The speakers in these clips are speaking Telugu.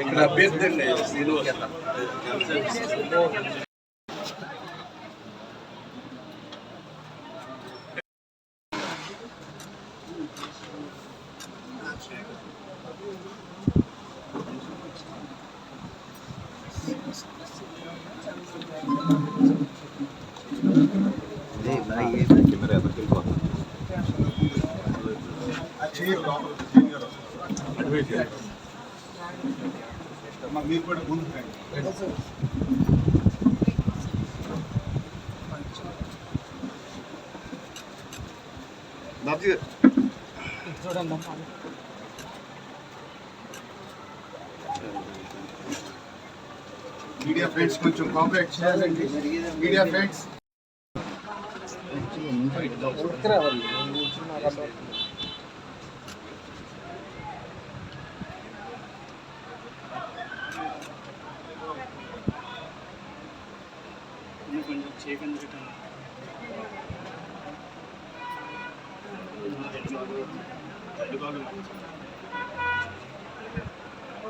ఇక్కడ అభ్యర్థి శ్రీనివాస్. మీరు కూడా ముందుకు రండి బాబు మీడియా ఫ్రెండ్స్ కొంచెం కాంప్లైంట్ చేయాలండి మీడియా ఫ్రెండ్స్ కొంచెం చేయకండి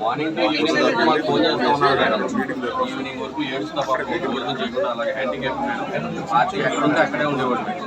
మార్నింగ్ టు వరకు మాకు ఫోన్ చేస్తూ ఉన్నారు మేడం ఈవినింగ్ వరకు ఏడుస్తా పాపం భోజనం చేయకుండా అలాగే హ్యాండిక్యాప్ మేడం పార్టీ ఎక్కడ ఉంటే అక్కడే ఉండేవాడు మేడం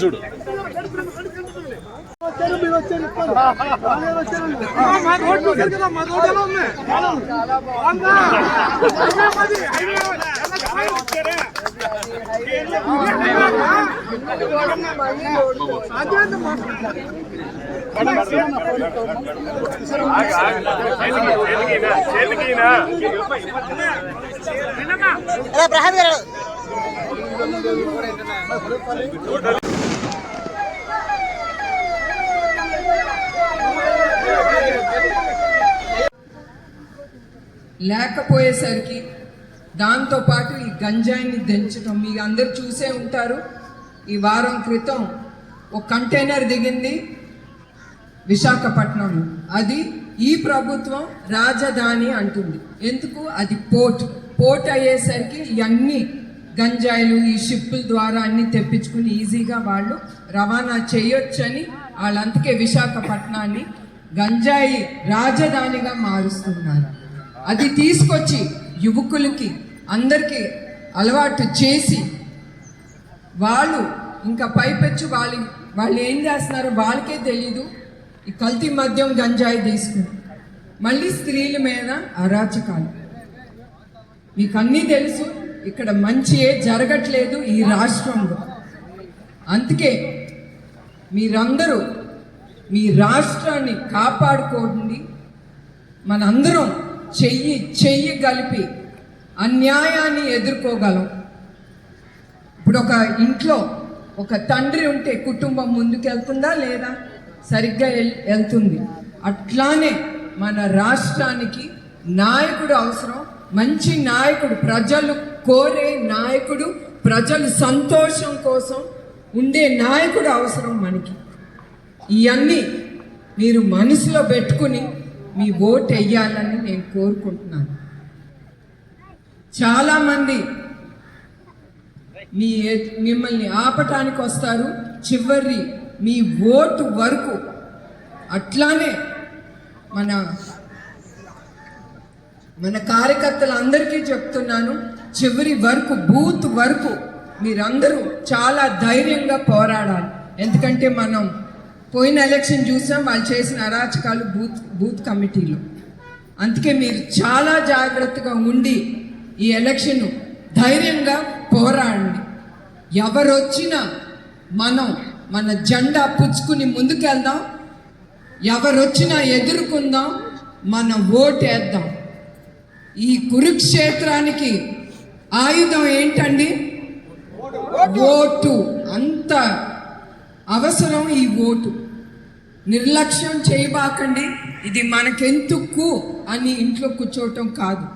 చూడు చేతికినా? చేతికినా? లేకపోయేసరికి దాంతోపాటు ఈ గంజాయిని దంచడం మీ అందరు చూసే ఉంటారు. ఈ వారం క్రితం ఒక కంటైనర్ దిగింది విశాఖపట్నంలో అది ఈ ప్రభుత్వం రాజధాని అంటుంది. ఎందుకు? అది పోర్ట్. పోర్ట్ అయ్యేసరికి ఇవన్నీ గంజాయిలు ఈ షిప్పుల ద్వారా అన్ని తెప్పించుకుని ఈజీగా వాళ్ళు రవాణా చేయొచ్చని వాళ్ళంతకే విశాఖపట్నాన్ని గంజాయి రాజధానిగా మారుస్తున్నారు. అది తీసుకొచ్చి యువకులకి అందరికీ అలవాటు చేసి వాళ్ళు ఇంకా పైపెచ్చు వాళ్ళు వాళ్ళు ఏం చేస్తున్నారో వాళ్ళకే తెలీదు. ఈ కల్తీ మద్యం గంజాయి తీసుకుని మళ్ళీ స్త్రీల మీద అరాచకాలు. మీకు అన్నీ తెలుసు. ఇక్కడ మంచి ఏ జరగట్లేదు ఈ రాష్ట్రంలో. అందుకే మీరందరూ మీ రాష్ట్రాన్ని కాపాడుకోండి. మనందరం చెయ్యి చెయ్యి కలిపి అన్యాయాన్ని ఎదుర్కోగలం. ఇప్పుడు ఒక ఇంట్లో ఒక తండ్రి ఉంటే కుటుంబం ముందుకెళ్తుందా లేదా? సరిగ్గా వెళ్తుంది. అట్లానే మన రాష్ట్రానికి నాయకుడు అవసరం. మంచి నాయకుడు ప్రజలు కోరే నాయకుడు ప్రజలు సంతోషం కోసం ఉండే నాయకుడు అవసరం మనకి. ఇవన్నీ మీరు మనసులో పెట్టుకుని మీ ఓటు వేయాలని నేను కోరుకుంటున్నాను. చాలామంది మీ మిమ్మల్ని ఆపటానికి వస్తారు చివరి మీ ఓటు వరకు అట్లానే మన మన కార్యకర్తలందరికీ చెప్తున్నాను చివరి వరకు బూత్ వరకు మీరందరూ చాలా ధైర్యంగా పోరాడాలి. ఎందుకంటే మనం పోయిన ఎలక్షన్ చూసాం వాళ్ళు చేసిన అరాచకాలు బూత్ బూత్ కమిటీలో. అందుకే మీరు చాలా జాగ్రత్తగా ఉండి ఈ ఎలక్షన్ ధైర్యంగా పోరాడండి. ఎవరొచ్చినా మనం మన జెండా పుచ్చుకుని ముందుకెళ్దాం. ఎవరొచ్చినా ఎదుర్కొందాం. మనం ఓటేద్దాం. ఈ కురుక్షేత్రానికి ఆయుధం ఏంటండి? ఓటు. అంత అవసరం ఈ ఓటు. నిర్లక్ష్యం చేయబాకండి. ఇది మనకెందుకు అని ఇంట్లో కూర్చోవటం కాదు.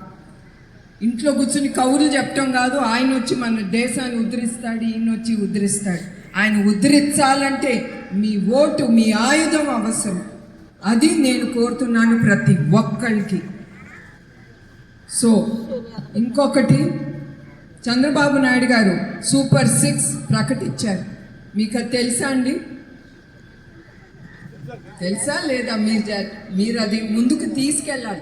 ఇంట్లో కూర్చుని కౌరులు చెప్పటం కాదు. ఆయన వచ్చి మన దేశాన్ని ఉద్ధరిస్తాడు ఈయన వచ్చి ఉద్ధరిస్తాడు. ఆయన ఉద్ధరించాలంటే మీ ఓటు మీ ఆయుధం అవసరం. అది నేను కోరుతున్నాను ప్రతి ఒక్కరికి సో ఇంకొకటి చంద్రబాబు నాయుడు గారు సూపర్ సిక్స్ ప్రకటించారు మీకు అది తెలుసా అండి? తెలుసా లేదా మీరు మీరు అది ముందుకు తీసుకెళ్ళాలి.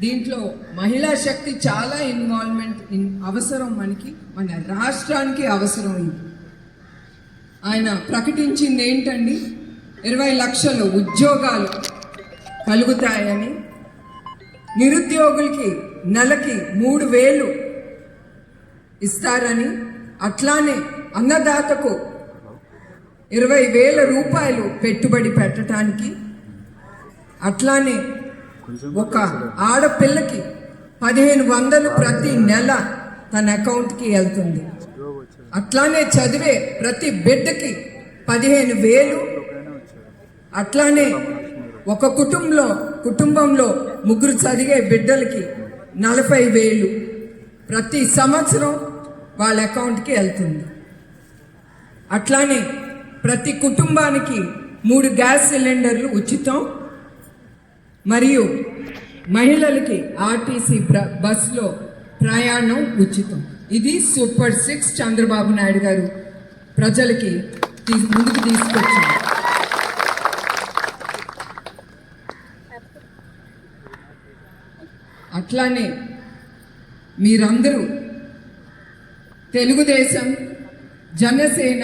దీంట్లో మహిళా శక్తి చాలా ఇన్వాల్వ్మెంట్ ఇన్ అవసరం మనకి మన రాష్ట్రానికి అవసరం ఇది. ఆయన ప్రకటించింది ఏంటండి? ఇరవై లక్షల ఉద్యోగాలు కలుగుతాయని నిరుద్యోగులకి నెలకి మూడు వేలు ఇస్తారని అట్లానే అన్నదాతకు ఇరవై వేల రూపాయలు పెట్టుబడి పెట్టడానికి అట్లానే ఒక ఆడపిల్లకి పదిహేను వందలు ప్రతి నెల తన అకౌంట్కి వెళ్తుంది. అట్లానే చదివే ప్రతి బిడ్డకి పదిహేను వేలు. అట్లానే ఒక కుటుంబంలో కుటుంబంలో ముగ్గురు చదివే బిడ్డలకి నలభై వేలు ప్రతి సంవత్సరం వాళ్ళ అకౌంట్కి వెళ్తుంది. అట్లానే ప్రతి కుటుంబానికి మూడు గ్యాస్ సిలిండర్లు ఉచితం. మరియు మహిళలకి ఆర్టీసీ ప్ర- బస్సులో ప్రయాణం ఉచితం. ఇది సూపర్ సిక్స్ చంద్రబాబు నాయుడు గారు ప్రజలకి తీ- ముందుకు తీసుకొచ్చింది. అట్లానే మీరందరూ తెలుగుదేశం జనసేన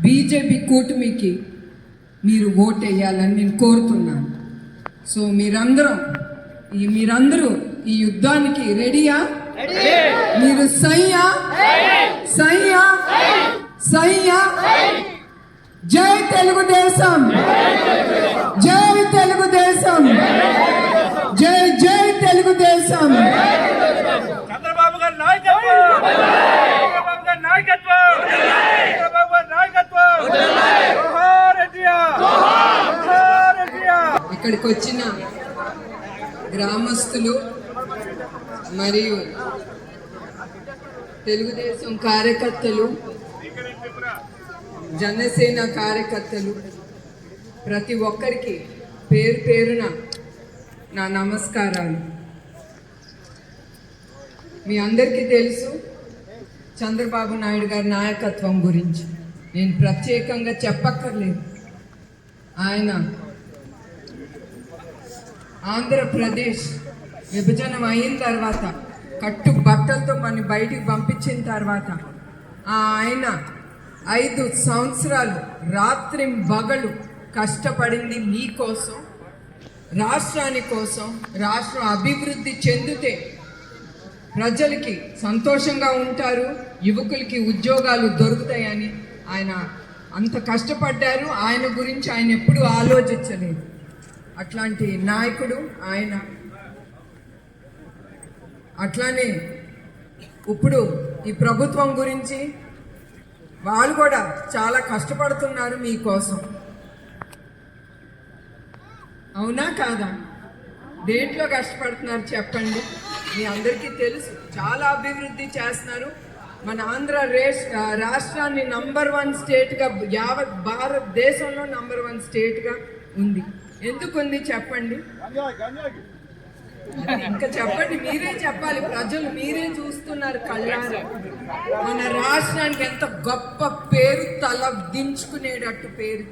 బీజేపీ కూటమికి మీరు ఓటేయాలని నేను కోరుతున్నాను. సో మీరందరం ఈ మీరందరూ ఈ యుద్ధానికి రెడీయా? మీరు సయ్యా? సయ్యా? సయ్యా? జై తెలుగుదేశం. జై తెలుగుదేశం. తెలుగుదేశం చంద్రబాబు గారి నాయకత్వం. చంద్రబాబు గారి నాయకత్వం. చంద్రబాబు గారి నాయకత్వం. ఇక్కడికి వచ్చిన గ్రామస్తులు మరియు తెలుగుదేశం కార్యకర్తలు జనసేన కార్యకర్తలు ప్రతి ఒక్కరికి పేరు పేరున నా నమస్కారాలు. మీ అందరికీ తెలుసు చంద్రబాబు నాయుడు గారి నాయకత్వం గురించి. నేను ప్రత్యేకంగా చెప్పక్కర్లేదు. ఆయన ఆంధ్రప్రదేశ్ విభజనం అయిన తర్వాత కట్టు బట్టలతో మన బయటికి పంపించిన తర్వాత ఆయన ఐదు సంవత్సరాలు రాత్రి బగలు కష్టపడింది మీకోసం రాష్ట్రాని కోసం రాష్ట్రం అభివృద్ధి చెందితే ప్రజలకి సంతోషంగా ఉంటారు యువకులకి ఉద్యోగాలు దొరుకుతాయని ఆయన అంత కష్టపడ్డారు. ఆయన గురించి ఆయన ఎప్పుడూ ఆలోచించలేదు. అట్లాంటి నాయకుడు ఆయన. అట్లానే ఇప్పుడు ఈ ప్రభుత్వం గురించి వాళ్ళు కూడా చాలా కష్టపడుతున్నారు మీకోసం అవునా కాదా? దేంట్లో కష్టపడుతున్నారు చెప్పండి. మీ అందరికీ తెలుసు చాలా అభివృద్ధి చేస్తున్నారు. మన ఆంధ్ర రేష్ రాష్ట్రాన్ని నంబర్ వన్ స్టేట్గా యావత్ భారతదేశంలో నంబర్ వన్ స్టేట్గా ఉంది. ఎందుకు ఉంది చెప్పండి? ఇంకా చెప్పండి మీరే చెప్పాలి. ప్రజలు మీరే చూస్తున్నారు కళ్ళారా? మన రాష్ట్రానికి ఎంత గొప్ప పేరు తల దించుకునేటట్టు పేరు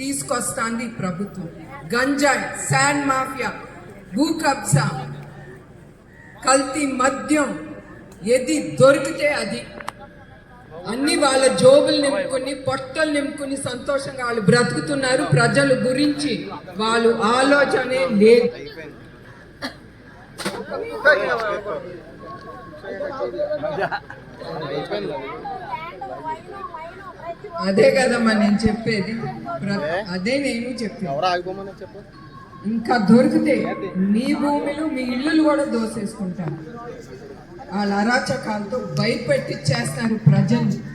తీసుకొస్తాంది ప్రభుత్వం. గంజాయి శాండ్ మాఫియా భూ కబ్జా కల్తీ మద్యం ఏది దొరికితే అది. అన్ని వాళ్ళ జోబులు నింపుకుని పొట్టలు నింపుకుని సంతోషంగా వాళ్ళు బ్రతుకుతున్నారు. ప్రజల గురించి వాళ్ళు ఆలోచనే లేదు. అదే కదమ్మా నేను చెప్పేది. ప్ర- అదే నేను చెప్పాను ఇంకా దొరికితే మీ భూములు మీ ఇళ్ళు కూడా దోసేసుకుంటారు. వాళ్ళ అరాచకాలతో భయపెట్టిచ్చేస్తారు ప్రజల్ని.